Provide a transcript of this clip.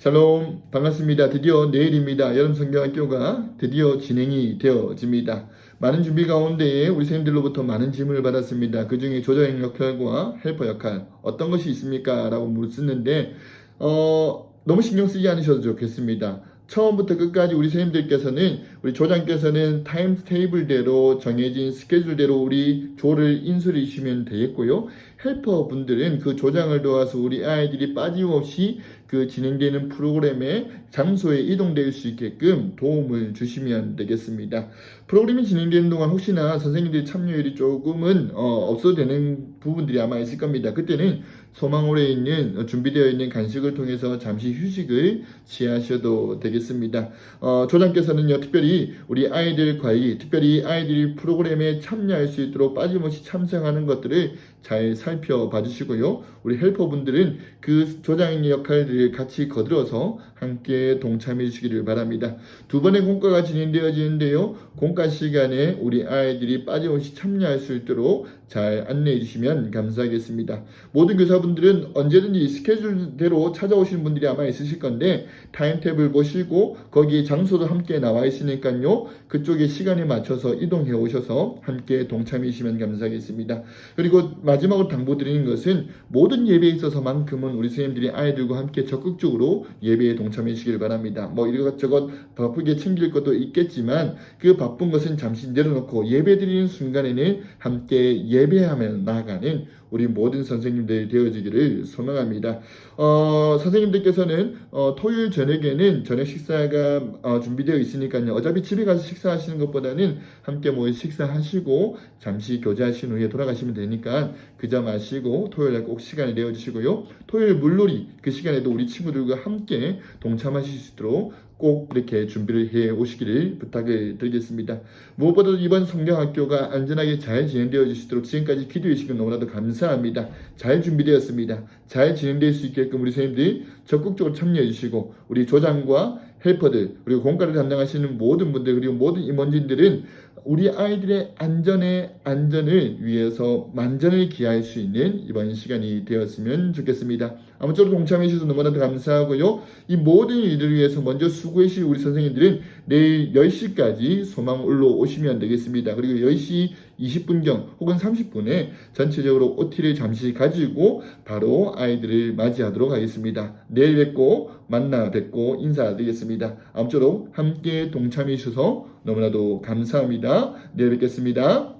샬롬 반갑습니다. 드디어 내일입니다. 여름 성경 학교가 드디어 진행이 되어집니다. 많은 준비 가운데 우리 선생님들로부터 많은 질문을 받았습니다. 그 중에 조정 역할과 헬퍼 역할 어떤 것이 있습니까? 라고 묻었는데 어, 너무 신경 쓰지 않으셔도 좋겠습니다. 처음부터 끝까지 우리 선생님들께서는 우리 조장께서는 타임 테이블대로 정해진 스케줄대로 우리 조를 인수를 주시면 되겠고요. 헬퍼 분들은 그 조장을 도와서 우리 아이들이 빠짐없이 그 진행되는 프로그램의 장소에 이동될 수 있게끔 도움을 주시면 되겠습니다. 프로그램이 진행되는 동안 혹시나 선생님들의 참여율이 조금은 어, 없어도 되는 부분들이 아마 있을 겁니다. 그때는 소망홀에 있는 어, 준비되어 있는 간식을 통해서 잠시 휴식을 취하셔도 되겠습니다. 어, 조장께서는요 특별히 우리 아이들 관리, 특별히 아이들이 프로그램에 참여할 수 있도록 빠짐없이 참석하는 것들을 잘 살펴봐 주시고요. 우리 헬퍼분들은 그 조장의 역할들을 같이 거들어서 함께 동참해 주시기를 바랍니다. 두 번의 공과가 진행되어지는데요. 공과 시간에 우리 아이들이 빠짐없이 참여할 수 있도록 잘 안내해 주시면 감사하겠습니다. 모든 교사분들은 언제든지 스케줄대로 찾아오시는 분들이 아마 있으실 건데 타임테이블 보시고 거기 장소도 함께 나와 있으니까 요. 그쪽에 시간에 맞춰서 이동해 오셔서 함께 동참해 주시면 감사하겠습니다. 그리고 마지막으로 당부드리는 것은 모든 예배에 있어서만큼은 우리 선생님들이 아이들과 함께 적극적으로 예배에 동참해 주시길 바랍니다. 뭐 이것저것 바쁘게 챙길 것도 있겠지만 그 바쁜 것은 잠시 내려놓고 예배 드리는 순간에는 함께 예배하며 나아가는 우리 모든 선생님들이 되어지기를 소망합니다. 어, 선생님들께서는 어, 토요일 저녁에는 저녁 식사가 어, 준비되어 있으니까요. 어차피 집에 가서 식사하시는 것보다는 함께 모여 식사하시고 잠시 교제하신 후에 돌아가시면 되니까 그저 마시고 토요일에 꼭 시간을 내어주시고요. 토요일 물놀이 그 시간에도 우리 친구들과 함께 동참하실 수 있도록 꼭 이렇게 준비를 해 오시기를 부탁을 드리겠습니다. 무엇보다도 이번 성경학교가 안전하게 잘 진행되어 주시도록 지금까지 기도해 주시면 너무나도 감사합니다. 잘 준비되었습니다. 잘 진행될 수 있게끔 우리 선생님들이 적극적으로 참여해 주시고 우리 조장과 헬퍼들 그리고 공과를 담당하시는 모든 분들 그리고 모든 임원진들은 우리 아이들의 안전에 안전을 위해서 만전을 기할 수 있는 이번 시간이 되었으면 좋겠습니다. 아무쪼록 동참해 주셔서 너무나도 감사하고요. 이 모든 일들을 위해서 먼저 수고해 주실 우리 선생님들은 내일 10시까지 소망 올라오시면 되겠습니다. 그리고 10시 20분경 혹은 30분에 전체적으로 OT를 잠시 가지고 바로 아이들을 맞이하도록 하겠습니다. 내일 뵙고 만나 뵙고 인사드리겠습니다. 아무쪼록 함께 동참해 주셔서 너무나도 감사합니다. 내일 뵙겠습니다.